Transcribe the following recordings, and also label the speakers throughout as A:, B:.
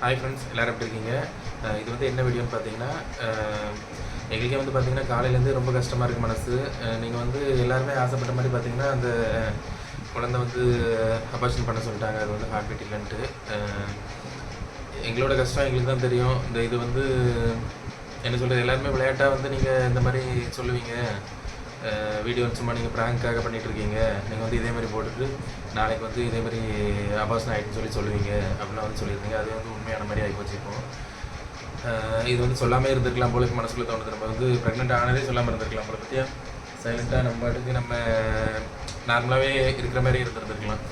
A: Hi friends எல்லோரும் எப்படி இருக்கீங்க? இது வந்து என்ன வீடியோன்னு பார்த்தீங்கன்னா எங்களுக்கே வந்து பார்த்தீங்கன்னா காலையிலேருந்து ரொம்ப கஷ்டமாக இருக்குது மனசு. நீங்கள் வந்து எல்லாருமே ஆசைப்பட்ட மாதிரி பார்த்தீங்கன்னா அந்த குழந்தை வந்து அபார்ஷன் பண்ண சொல்லிட்டாங்க. அது வந்து ஹார்ட் பீட் இல்லைன்ட்டு எங்களோட கஷ்டம் எங்களுக்கு தான் தெரியும். இந்த இது வந்து என்ன சொல்கிறது எல்லாருமே விளையாட்டாக வந்து நீங்கள் இந்த மாதிரி சொல்லுவீங்க. வீடியோ சும்மா நீங்கள் ப்ராங்க்காக பண்ணிட்டு இருக்கீங்க நீங்கள் வந்து இதே மாதிரி போட்டுட்டு நாளைக்கு வந்து இதே மாதிரி அபாசனம் ஆகிட்டுன்னு சொல்லி சொல்லுவீங்க அப்படிலாம் வந்து சொல்லியிருந்தீங்க. அது வந்து உண்மையான மாதிரி ஆகி போச்சு இப்போ. இது வந்து சொல்லாமல் இருந்திருக்கலாம் போல மனசுக்குள்ள தோணுது. நம்ம வந்து ப்ரெக்னென்ட் ஆனதே சொல்லாமல் இருந்திருக்கலாம் போல பற்றியா சைலண்ட்டாக நம்ம பாட்டுக்கு நம்ம நார்மலாகவே இருக்கிற மாதிரி இருந்திருந்துருக்கலாம்.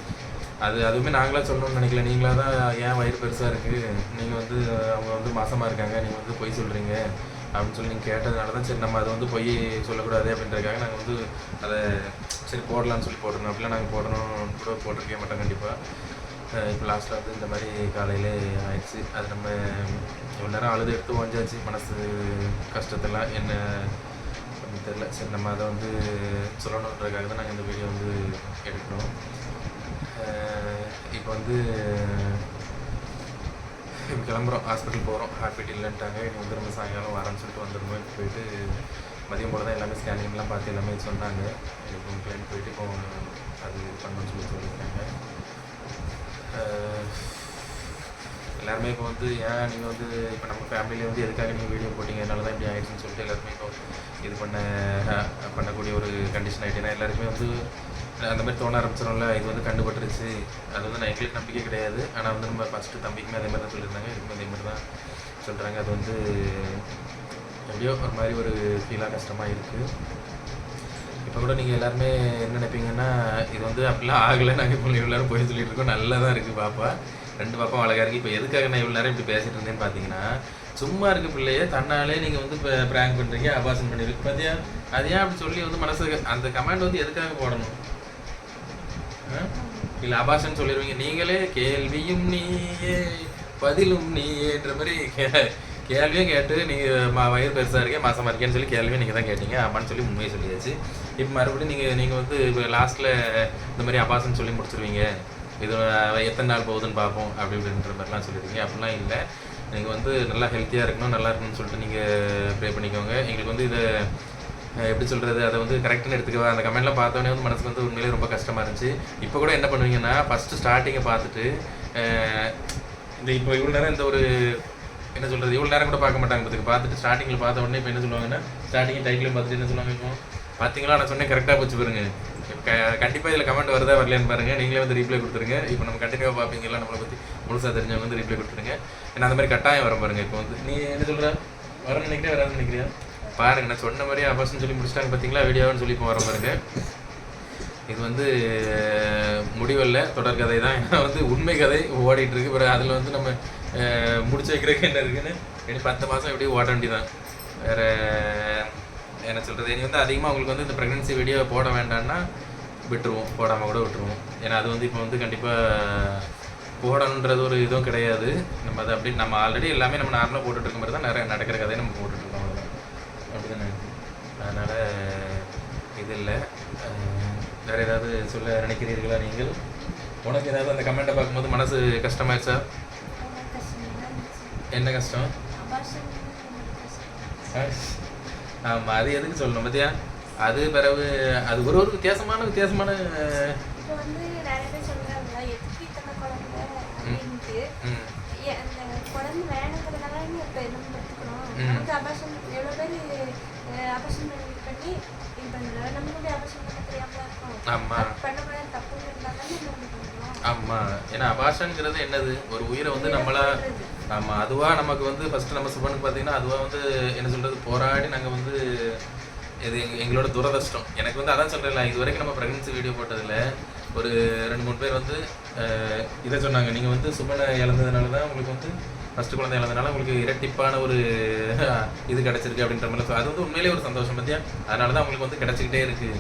A: அது அதுவுமே நாங்களாக சொல்லணும்னு நினைக்கல. நீங்களாக தான் ஏன் வயிறு பெருசாக இருக்குது நீங்கள் வந்து அவங்க வந்து மாசமாக இருக்காங்க. நீங்கள் வந்து பொய் சொல்கிறீங்க அப்படின்னு சொல்லி நீங்கள் கேட்டதுனால தான் சரி நம்ம அதை வந்து போய் சொல்லக்கூடாது அப்படின்றதுக்காக நாங்கள் வந்து அதை சரி போடலாம்னு சொல்லி போடணும் அப்படிலாம் நாங்கள் போடணும் கூட போட்டிருக்கவே மாட்டோம் கண்டிப்பாக இப்போ லாஸ்ட்டில் வந்து இந்த மாதிரி காலையிலே ஆயிடுச்சு. அது நம்ம இவ்வளோ நேரம் அழுது எடுத்து ஓஞ்சாச்சு. மனசு கஷ்டத்தெல்லாம் என்ன அப்படின்னு தெரில சரி நம்ம அதை வந்து சொல்லணுன்றதுக்காக தான் நாங்கள் இந்த வீடியோ வந்து எடுக்கிறோம் இப்போ வந்து இப்போ கிளம்புறோம். ஹாஸ்பிட்டல் போகிறோம் ஹார்ட் பீட் இல்லைன்ட்டாங்க. இனி வந்து நம்ம சாயங்காலம் வரேன்னு சொல்லிட்டு வந்துடுவோம் போயிட்டு மதியம் போல தான் எல்லாமே ஸ்கேனிங்லாம் பார்த்து எல்லாமே சொன்னாங்க. இப்போ கிளைண்ட் போயிட்டு இப்போ அது பண்ணணும்னு சொல்லி சொல்லியிருக்காங்க. எல்லாருமே இப்போ வந்து ஏன் நீங்கள் வந்து இப்போ நம்ம ஃபேமிலியில் வந்து எதுக்காக நீங்கள் வீடியோ போட்டிங்க? அதனால தான் இப்படி ஆயிடுச்சுன்னு சொல்லிட்டு எல்லாருமே இப்போ இது பண்ண பண்ணக்கூடிய ஒரு கண்டிஷன் ஆகிட்டேன்னா எல்லாருக்குமே வந்து அந்த மாதிரி தோண ஆரம்பிச்சிடும்ல இது வந்து கண்டுபட்டுருச்சு. அது வந்து நான் எங்களுக்கு நம்பிக்கை கிடையாது. ஆனால் வந்து நம்ம ஃபஸ்ட்டு தம்பிக்குமே அதே மாதிரி தான் சொல்லியிருந்தாங்க. இதுக்குமே அதே மாதிரி தான் சொல்கிறாங்க அது வந்து எப்படியோ ஒரு மாதிரி ஒரு ஃபீலாக கஷ்டமாக இருக்குது இப்போ கூட நீங்கள் எல்லாருமே என்ன நினைப்பீங்கன்னா இது வந்து அப்படிலாம் ஆகலை. நாங்கள் இப்போ இவ்வளோ நேரம் போய் சொல்லிட்டு இருக்கோம். நல்லா தான் இருக்குது பாப்பா. ரெண்டு பாப்பா அழகாக இருக்குது இப்போ எதுக்காக நான் இவ்வளோ நேரம் இப்படி பேசிட்டு இருந்தேன்னு பார்த்தீங்கன்னா சும்மா இருக்க பிள்ளையே தன்னாலே நீங்கள் வந்து இப்போ ப்ராங்க் பண்ணுறீங்க அபாசன் பண்ணிருக்கு பார்த்தியா அது ஏன் அப்படி சொல்லி வந்து மனசு அந்த கமெண்ட் வந்து எதுக்காக போடணும்? இல்லை அபாசன் சொல்லிடுவீங்க நீங்களே கேள்வியும் நீயே பதிலும் நீன்ற மாதிரி கே- கேள்வியும் கேட்டு நீங்கள் வயிறு பெருசாக இருக்கே மாசமாக இருக்கேன்னு சொல்லி கேள்வியும் நீங்கள் தான் கேட்டீங்க. ஆமான்னு சொல்லி உண்மையை சொல்லியாச்சு. இப்போ மறுபடியும் நீங்கள் நீங்கள் வந்து இப்போ லாஸ்ட்டில் இந்த மாதிரி அபாசன் சொல்லி முடிச்சிருவீங்க. இது எத்தனை நாள் போகுதுன்னு பார்ப்போம் அப்படி இப்படின்ற மாதிரிலாம் சொல்லியிருக்கீங்க அப்படிலாம் இல்லை. நீங்கள் வந்து நல்லா ஹெல்த்தியாக இருக்கணும் நல்லா இருக்கணும்னு சொல்லிட்டு நீங்கள் ப்ரே பண்ணிக்கோங்க. எங்களுக்கு வந்து இதை எப்படி சொல்கிறது அதை வந்து கரெக்டாக எடுத்துக்கவா. அந்த கமெண்ட்லாம் பார்த்தோன்னே வந்து மனசுக்கு வந்து உண்மையிலே ரொம்ப கஷ்டமாக இருந்துச்சு. இப்போ கூட என்ன பண்ணுவீங்கன்னா ஃபஸ்ட்டு ஸ்டார்டிங்கை பார்த்துட்டு இந்த இப்போ இவ்வளோ நேரம் இந்த ஒரு என்ன சொல்கிறது இவ்வளோ நேரம் கூட பார்க்க மாட்டாங்க பார்த்துக்கு பார்த்துட்டு ஸ்டார்டிங்கில் பார்த்த உடனே இப்போ என்ன சொல்லுவாங்கன்னா ஸ்டார்டிங் டைட்டிலும் பார்த்துட்டு என்ன சொல்லுவாங்க இப்போ? பார்த்தீங்களா? நான் சொன்னேன் கரெக்டாக போச்சு பாருங்க. கண்டிப்பாக இதில் கமெண்ட் வருதா வரலையான்னு பாருங்கள் நீங்களே வந்து ரீப்ளை கொடுத்துருங்க. இப்போ நம்ம கண்டினியூவாக பார்ப்பீங்களா நம்மளை பற்றி முழுசாக தெரிஞ்சவங்க வந்து ரீப்ளை கொடுத்துருங்க. ஏன்னா அந்த மாதிரி கட்டாயம் வர பாருங்க. இப்போ வந்து நீ என்ன சொல்கிற வரணும்னு நினைக்கிறேன் வராதுன்னு நினைக்கிறியா? பாருங்க நான் சொன்ன மாதிரியே அபர்சன் சொல்லி முடிச்சிட்டாங்க பார்த்தீங்களா வீடியோன்னு சொல்லி இப்போ வர பாருங்க. இது வந்து முடிவல்ல தொடர்கதை தான். ஏன்னா வந்து உண்மை கதை ஓடிட்டு இருக்கு. பிறகு அதில் வந்து நம்ம முடிச்சு வைக்கிறதுக்கு என்ன இருக்குன்னு? இனி பத்து மாதம் எப்படியும் ஓட வேண்டியதான் வேற என்ன சொல்கிறது இனி வந்து அதிகமாக உங்களுக்கு வந்து இந்த ப்ரெக்னன்சி வீடியோ போட வேண்டாம்னா விட்டுருவோம். போடாமல் கூட விட்டுருவோம். ஏன்னா அது வந்து இப்போ வந்து கண்டிப்பாக போடணுன்றது ஒரு இதுவும் கிடையாது. நம்ம அதை அப்படி நம்ம ஆல்ரெடி எல்லாமே நம்ம நார்மலாக போட்டுட்டு இருக்க மாதிரி தான் நிறைய நடக்கிற கதையை நம்ம போட்டுட்ருக்கோம் அப்படிதானே அதனால் இது இல்லை. வேறு ஏதாவது சொல்ல நினைக்கிறீர்களா நீங்கள்? உனக்கு ஏதாவது அந்த கமெண்ட்டை பார்க்கும்போது மனசு கஷ்டமாயிடுச்சா? என்ன கஷ்டம்? ஆமாம் அது எதுக்கு சொல்லணும் பார்த்தியா அது பிறகு அது ஒரு ஒரு வித்தியாசமான வித்தியாசமான
B: குழந்தை வேணுங்கிறதால இப்போ நம்ம எவ்வளோ பேர் அபாஷன் பண்ணி பண்ணி இது பண்ணுறாங்க நம்மளுடைய அபாஷன் பண்ண தெரியாமல இருக்கும்
A: ஆமா.
B: அது பண்ணக்கூடாது தப்புன்னு இருந்தால் தானே நம்ம இப்படி பண்ணுறோம்
A: ஆமாம் ஏன்னா அபாஷன்ங்கிறது என்னது? ஒரு உயிரை வந்து நம்மளா ஆமாம் அதுவாக நமக்கு வந்து ஃபஸ்ட்டு நம்ம சுபனுக்கு பார்த்தீங்கன்னா அதுவாக வந்து என்ன சொல்கிறது போராடி நாங்கள் வந்து இது எங்க- எங்களோட துரதிர்ஷ்டம். எனக்கு வந்து அதான் சொல்கிறேன்ல இது வரைக்கும் நம்ம ப்ரெக்னன்சி வீடியோ போட்டதில் ஒரு ரெண்டு மூணு பேர் வந்து அஹ், இதை சொன்னாங்க. நீங்கள் வந்து சுபனை இழந்ததுனால தான் உங்களுக்கு வந்து ஃபஸ்ட்டு குழந்தை இழந்தனால உங்களுக்கு இரட்டிப்பான ஒரு இது கிடச்சிருக்கு அப்படின்ற மாதிரி ஸோ அது வந்து உண்மையிலேயே ஒரு சந்தோஷம் பற்றியா அதனால தான் உங்களுக்கு வந்து கிடச்சிக்கிட்டே இருக்குது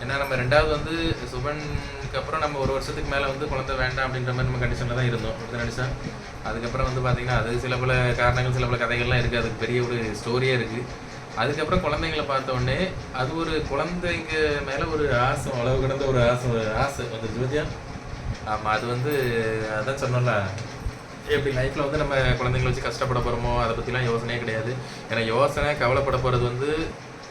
A: ஏன்னா நம்ம ரெண்டாவது வந்து சுபனுக்கு அப்புறம் நம்ம ஒரு வருஷத்துக்கு மேலே வந்து குழந்தை வேண்டாம் அப்படின்ற மாதிரி நம்ம கண்டிஷனில் தான் இருந்தோம். அப்படி நினச்சா அதுக்கப்புறம் வந்து பார்த்திங்கன்னா அது சில பல காரணங்கள் சில பல கதைகள்லாம் இருக்குது அதுக்கு பெரிய ஒரு ஸ்டோரியே இருக்குது அதுக்கப்புறம் குழந்தைங்களை பார்த்தோடனே அது ஒரு குழந்தைங்க மேலே ஒரு ஆசை அளவு கிடந்த ஒரு ஆசை ஆசை வந்துருச்சு ஜோதியா ஆமாம் அது வந்து அதான் சொன்னோம்ல. எப்படி லைஃப்பில் வந்து நம்ம குழந்தைங்களை வச்சு கஷ்டப்பட போகிறோமோ அதை பற்றிலாம் யோசனையே கிடையாது. ஏன்னா யோசனை கவலைப்பட போகிறது வந்து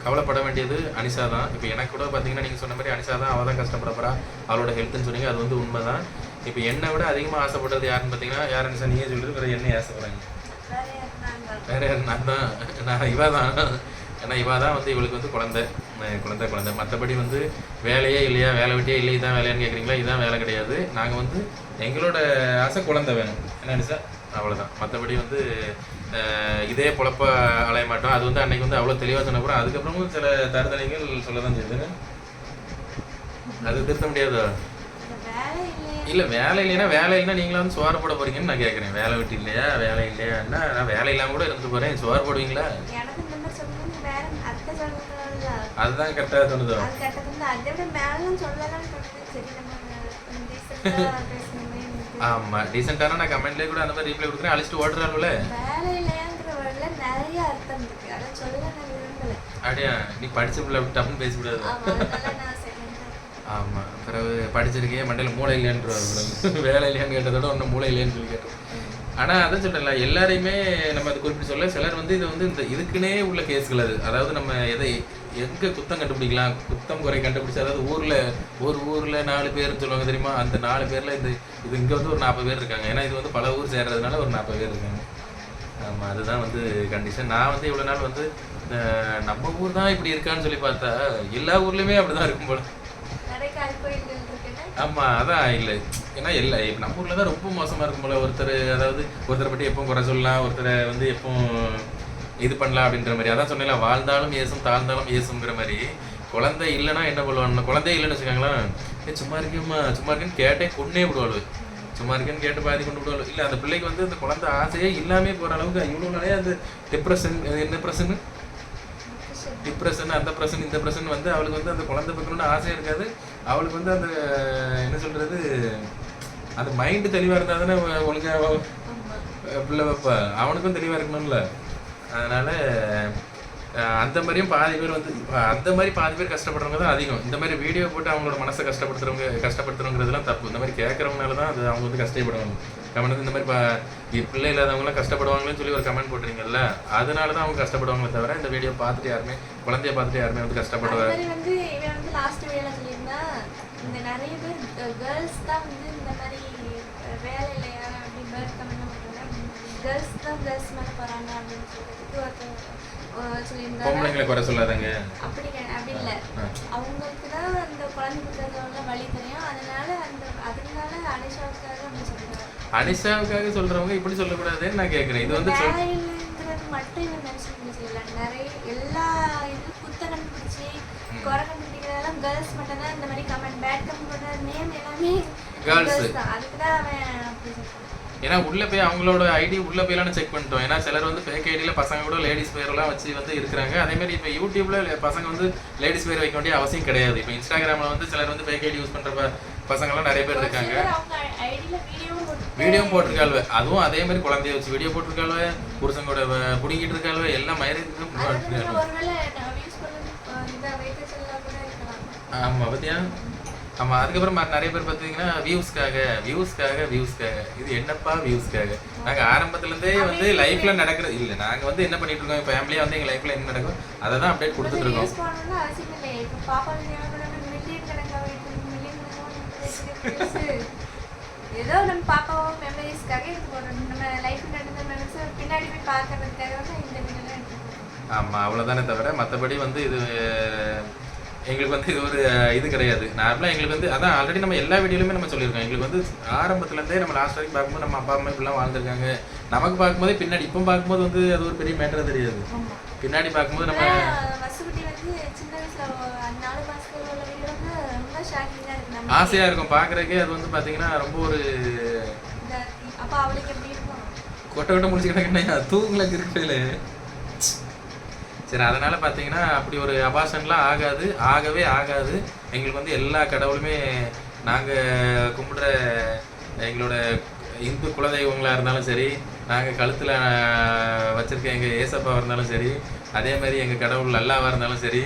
A: கவலைப்பட வேண்டியது அனிஷா தான். இப்போ எனக்கு கூட பார்த்தீங்கன்னா நீங்கள் சொன்ன மாதிரி அனிஷா தான் அவள் தான் கஷ்டப்பட போகிறா அவளோட ஹெல்த்னு சொன்னீங்க அது வந்து உண்மை தான் இப்போ என்னை விட அதிகமாக ஆசைப்படுறது யாருன்னு பார்த்தீங்கன்னா யார் அனிஷா? நீயே சொல்லிட்டு வேறு என்ன ஆசைப்படுறாங்க.
B: வேற
A: யாரு? நான் தான். நான் இவா தான். ஏன்னா இவா தான் வந்து இவளுக்கு வந்து குழந்தை. குழந்தை குழந்தை. மற்றபடி வந்து வேலையே இல்லையா? வேலை விட்டே இல்லை இதான் வேலையான்னு கேட்குறீங்களா இதுதான் வேலை கிடையாது. நாங்கள் வந்து எங்களோட ஆசை குழந்தை வேணும். என்ன சார்? அவ்வளோதான் மற்றபடி வந்து இதே பொழப்பா அலைய மாட்டோம். அது வந்து அன்னைக்கு வந்து அவ்வளோ தெளிவாக சொன்னப்புறம் அதுக்கப்புறமும் சில தருதலைகள் சொல்ல தான் செய்யுது அது திருத்த முடியாதோ? இல்லை வேலை இல்லைன்னா வேலை இல்லைன்னா நீங்களும் வந்து சோறு போட போறீங்கன்னு நான் கேட்குறேன் வேலை விட்டு இல்லையா? வேலை இல்லையான்னா நான் வேலை இல்லாமல் கூட இருந்து போகிறேன் சோறு போடுவீங்களா
B: எனக்கு இந்த மாதிரி சொல்லணும்னு வேற அத்தை சொல்லுங்கல்ல
A: அதுதான் கரெக்டாக தோணுதோ.
B: அது கட்டத்துல இருந்து அதை விட மேலும் சொல்லலாம்னு தோணுது. சரி நம்ம டீசெண்டாக பேசணுமே
A: ஆமா டீசெண்டான நான் கமெண்ட்லேயே கூட அந்த மாதிரி ரீப்ளை கொடுக்குறேன். அழிச்சிட்டு ஓடுறாள்ல
B: வேலை இல்லையாங்கிற வேர்டில் நிறைய அர்த்தம் இருக்கு. அதை சொல்ல நான் விரும்பல.
A: அப்படியா? நீ படிச்ச பிள்ளை டப்புன்னு பேசக்கூடாது
B: ஆமா
A: பிறகு படிச்சிருக்கே மண்டையில் மூளை இல்லையான்ற வேலை இல்லையான்னு கேட்டதோட ஒன்றும் மூளை இல்லையான்னு சொல்லி கேட்டோம். ஆனா அதான் சொல்றேன்ல எல்லாரையுமே நம்ம அது குறிப்பிட்டு சொல்ல சிலர் வந்து இது வந்து இந்த இதுக்குன்னே உள்ள கேஸ்கள் அது. அதாவது நம்ம எதை எங்க குத்தம் கண்டுபிடிக்கலாம்? குத்தம் குறை கண்டுபிடிச்சு அதாவது ஊர்ல ஒரு ஊர்ல நாலு பேர்னு சொல்லுவாங்க தெரியுமா? அந்த நாலு பேர்ல இது இது இங்க வந்து ஒரு நாற்பது பேர் இருக்காங்க. ஏன்னா இது வந்து பல ஊர் சேர்றதுனால ஒரு நாற்பது பேர் இருக்காங்க. ஆமா அதுதான் வந்து கண்டிஷன் நான் வந்து இவ்வளவு நாள் வந்து அஹ், நம்ம ஊர் தான் இப்படி இருக்கான்னு சொல்லி பார்த்தா எல்லா ஊர்லயுமே அப்படிதான் இருக்கும் போல.
B: நிறைய கால் கோயில்கள் இருக்குன்னா?
A: ஆமா அதான் இல்லை. ஏன்னா இல்லை இப்போ நம்ம ஊர்ல தான் ரொம்ப மோசமா இருக்கும் போல. ஒருத்தர் அதாவது ஒருத்தரை பற்றி எப்போ குறை சொல்லலாம் ஒருத்தரை வந்து எப்போ இது பண்ணலாம் அப்படின்ற மாதிரி. அதான் சொன்னேன்ல வாழ்ந்தாலும் ஏசும் தாழ்ந்தாலும் ஏசுங்கிற மாதிரி. குழந்தை இல்லைன்னா என்ன பண்ணுவாங்க? குழந்தையே இல்லைன்னு வச்சுக்கோங்களேன். ஏ சும்மா இருக்குமா சும்மா இருக்குன்னு கேட்டே கொன்னே விடுவாள். சும்மா இருக்குன்னு கேட்டு பாதி கொண்டு விடுவாள். இல்லை அந்த பிள்ளைக்கு வந்து அந்த குழந்தை ஆசையே இல்லாமே போகிற அளவுக்கு இவ்வளோ நாளே அந்த டிப்ரெஷன் என்ன பிரச்சனை டிப்ரெஷன் அந்த பிரஷன் இந்த பிரஷன் வந்து அவளுக்கு வந்து அந்த குழந்தை பார்க்கணும்னு ஆசை இருக்காது. அவளுக்கு வந்து அந்த என்ன சொல்றது அந்த மைண்டு தெளிவாக இருந்தால் தானே ஒழுங்கா அவ-
B: ஆமா.
A: பிள்ளை வைப்பா? அவனுக்கும் தெளிவாக இருக்கணும்ல. அதனால் அந்த மாதிரியும் பாதி பேர் வந்து அந்த மாதிரி பாதி பேர் கஷ்டப்படுறவங்க தான் அதிகம். இந்த மாதிரி வீடியோ போட்டு அவங்களோட மனசை கஷ்டப்படுத்துறவங்க கஷ்டப்படுத்துறவங்கிறதுலாம் தப்பு. இந்த மாதிரி கேட்குறவங்கனால தான் அது அவங்க வந்து கஷ்டப்படுவாங்க. கமெண்ட் இந்த மாதிரி பா- பிள்ளை இல்லாதவங்களாம் கஷ்டப்படுவாங்களேன்னு சொல்லி ஒரு கமெண்ட் போட்டுறீங்கல்ல அதனால தான் அவங்க கஷ்டப்படுவாங்களே தவிர இந்த வீடியோ பார்த்துட்டு யாருமே குழந்தைய பார்த்துட்டு யாருமே வந்து கஷ்டப்படுவாங்க
B: வந்து இவன் வந்து லாஸ்ட் சொல்லியிருந்தா இந்த நிறைய பேர் கேர்ள்ஸ் தான் வந்து கேர்ள்ஸ் தான் கேர்ள்ஸ் மேலே போகிறாங்க அப்படின்னு சொல்லிட்டு ஒருத்தர் அஹ், சொல்லியிருந்தாரு
A: பொம்பளைங்களை குறை சொல்லாதங்க.
B: அப்படி அப்படி இல்லை. அவங்களுக்கு தான் அந்த குழந்தை கொடுத்ததோட வழி தெரியும். அதனால அந்த அதனால அனிஷாவுக்காக அப்படி சொல்றாங்க.
A: அனிஷாவுக்காக சொல்றவங்க இப்படி சொல்லக்கூடாதுன்னு நான் கேட்குறேன் இது வந்து
B: மட்டும் இவன் மென்ஷன் செய்யல நிறைய எல்லா இது குத்த கண்டுபிடிச்சி குறை கண்டுபிடிக்கிறதெல்லாம் கேர்ள்ஸ் மட்டும் தான். இந்த மாதிரி கமெண்ட் பேட் கமெண்ட் பண்ண நேம் எல்லாமே
A: girls
B: தான். அதுக்கு தான் அவன் அப்படி சொல்றான்.
A: ஏன்னா உள்ள போய் அவங்களோட ஐடி உள்ள போயெல்லாம் செக் பண்ணிட்டோம். ஏன்னா சிலர் வந்து ஃபேக் ஐடியில் பசங்க கூட லேடிஸ் பேரெல்லாம் வச்சு வந்து இருக்கிறாங்க. அதே மாதிரி இப்போ யூடியூப்ல லே- பசங்க வந்து லேடிஸ் பேர் வைக்க வேண்டிய அவசியம் கிடையாது. இப்போ இன்ஸ்டாகிராமில் வந்து சிலர் வந்து ஃபேக் ஐடி யூஸ் பண்ற ப- பசங்கெல்லாம் நிறைய பேர் இருக்காங்க. வீடியோ போட்டிருக்காள்வ. அதுவும் அதே மாதிரி குழந்தைய வச்சு வீடியோ போட்டிருக்காள்வ. புருஷங்களோட வ- புடுங்கிட்டு இருக்காள்வ. எல்லாம் மயிறு
B: அது வந்து ஒருவேளை நான் யூஸ் பண்ண இந்த வெயிட் செல்லாம் கூட இருக்கலாம்
A: ஆமா பாத்தியா ஆமா அதுக்கப்புறம் நிறைய பேர் பார்த்தீங்கன்னா வியூஸ்க்காக வியூஸ்க்காக வியூஸ்க்காக இது என்னப்பா வியூஸ்க்காக நாங்க ஆரம்பத்துல இருந்தே வந்து லைஃப்ல நடக்கிறது இல்ல. நாங்க வந்து என்ன பண்ணிட்டு இருக்கோம்? ஃபேமிலியா வந்து எங்க லைஃப்ல என்ன நடக்கும் அதை தான் அப்டேட்
B: கணக்காக ஏதோ நம்ம பாப்பாவும் மெமரிஸ்க்காக போடுறோம் நம்ம லைஃப் நடந்த மெமரிஸ் பின்னாடி போய் பார்க்கறதுக்காக இந்த வீடியோலாம் எடுத்து போடுறோம்
A: ஆமா அவ்வளவுதானே தவிர மத்தபடி வந்து இது எங்களுக்கு வந்து இது ஒரு இது கிடையாது. நார்மலாக எங்களுக்கு வந்து அதான் ஆல்ரெடி நம்ம எல்லா வீடியோலையுமே நம்ம சொல்லியிருக்கோம். எங்களுக்கு வந்து ஆரம்பத்துல இருந்தே நம்ம லாஸ்ட் வரைக்கும் பார்க்கும்போது நம்ம அப்பா அம்மா இப்படிலாம் வாழ்ந்துருக்காங்க. நமக்கு பார்க்கும்போது பின்னாடி இப்போ பார்க்கும்போது வந்து அது ஒரு பெரிய மேட்டர் தெரியாது. பின்னாடி பார்க்கும்போது நம்ம
B: வசுகுட்டி வந்து சின்ன வயசுல ஒரு நாலு மாசத்துல உள்ள வீடியோ வந்து ரொம்ப ஷாக்கிங்காக இருக்கு நம்ம
A: ஆசையா இருக்கும். பார்க்கறதுக்கே அது வந்து பாத்தீங்கன்னா ரொம்ப ஒரு கொட்டை கொட்டை முடிச்சுக்கிட்டாங்க தூங்கல இருக்கிறதுல சரி அதனால் பார்த்தீங்கன்னா அப்படி ஒரு அபாசன்லாம் ஆகாது. ஆகவே ஆகாது. எங்களுக்கு வந்து எல்லா கடவுளுமே நாங்கள் கும்பிடுற எங்களோட இந்து குலதெய்வங்களாக இருந்தாலும் சரி நாங்கள் கழுத்தில் வச்சுருக்க எங்கள் ஏசப்பாவாக இருந்தாலும் சரி அதே மாதிரி எங்கள் கடவுள் அல்லாவா இருந்தாலும் சரி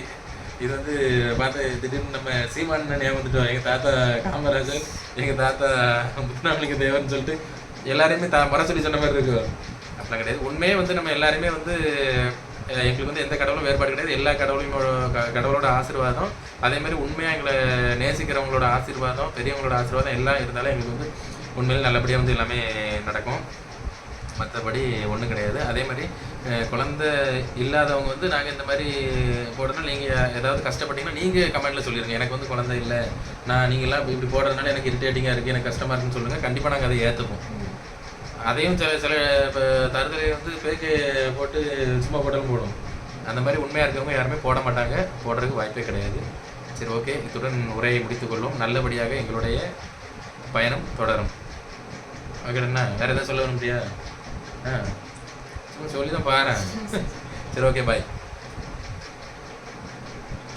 A: இது வந்து பார்த்து திடீர்னு நம்ம சீமான் ஞாபகம் வந்துட்டோம் எங்கள் தாத்தா காமராஜர் எங்கள் தாத்தா முத்துநாமலிங்க தேவன் சொல்லிட்டு எல்லாரையுமே த முறை சொல்லி சொன்ன மாதிரி இருக்கும் அப்படிலாம் கிடையாது. உண்மையே வந்து நம்ம எல்லாருமே வந்து எங்களுக்கு வந்து எந்த கடவுளும் வேறுபாடு கிடையாது. எல்லா கடவுளையும் கடவுளோட ஆசீர்வாதம். அதே மாதிரி உண்மையாக எங்களை நேசிக்கிறவங்களோட ஆசீர்வாதம் பெரியவங்களோட ஆசீர்வாதம் எல்லாம் இருந்தாலும் எங்களுக்கு வந்து உண்மையில் நல்லபடியாக வந்து எல்லாமே நடக்கும். மற்றபடி ஒன்றும் கிடையாது. அதே மாதிரி குழந்த குழந்தை இல்லாதவங்க வந்து நாங்கள் இந்த மாதிரி போடுறதுனால நீங்கள் ஏதாவது கஷ்டப்பட்டீங்கன்னா நீங்கள் கமெண்ட்டில் சொல்லிடுங்க எனக்கு வந்து குழந்தை இல்லை. நான் நீங்களாம் இப்படி இப்படி போடுறதுனால எனக்கு இரிட்டேட்டிங்காக இருக்குது எனக்கு கஷ்டமாக இருக்குன்னு சொல்லுங்கள் கண்டிப்பாக நாங்கள் அதை ஏற்றுப்போம் அதையும் சில சில இப்போ தருதலை வந்து பேக்கு போட்டு சும்மா போட்டாலும் போடும். அந்த மாதிரி உண்மையாக இருக்கவங்க யாருமே போட மாட்டாங்க. போடுறதுக்கு வாய்ப்பே கிடையாது. சரி ஓகே இத்துடன் உரையை முடித்துக்கொள்வோம். நல்லபடியாக எங்களுடைய பயணம் தொடரும். ஓகே என்ன? எதாவது சொல்ல முடியா ஆ. சொல்லி தான் பாரு சரி ஓகே பாய்